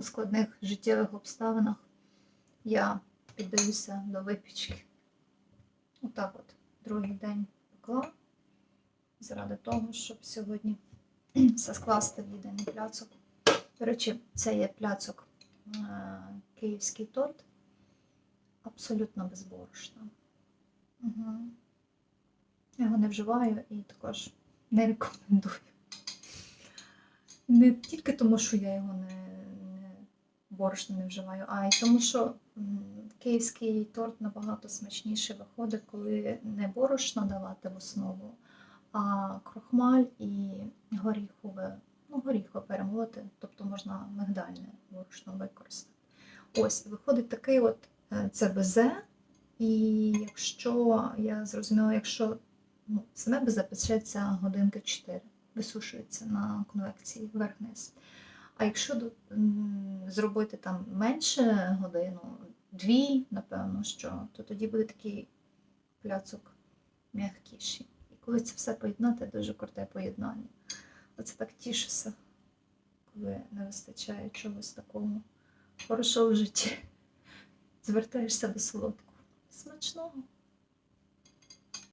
у складних життєвих обставинах я піддаюся до випічки. Отак от другий день пекла заради того, щоб сьогодні все скласти в єдиний пляцок. До речі, це є пляцок е, київський торт, абсолютно без борошна. Угу. Його не вживаю і також не рекомендую. Не тільки тому, що я його не борошно не вживаю, а й тому, що київський торт набагато смачніше виходить, коли не борошно давати в основу, а крохмаль і горіхове, ну, горіхове перемолоти, тобто можна мигдальне борошно використати. Ось, виходить такий от це і якщо я зрозуміла, якщо ну, саме безе печеться годинки 4, висушується на конвекції вверх-вниз. А якщо зробити там менше годину, дві, напевно, що, то тоді буде такий пляцок м'якіший. І коли це все поєднати, дуже круте поєднання. Оце так тішуся, коли не вистачає чогось такого хорошого в житті. Звертаєшся до солодкого. Смачного.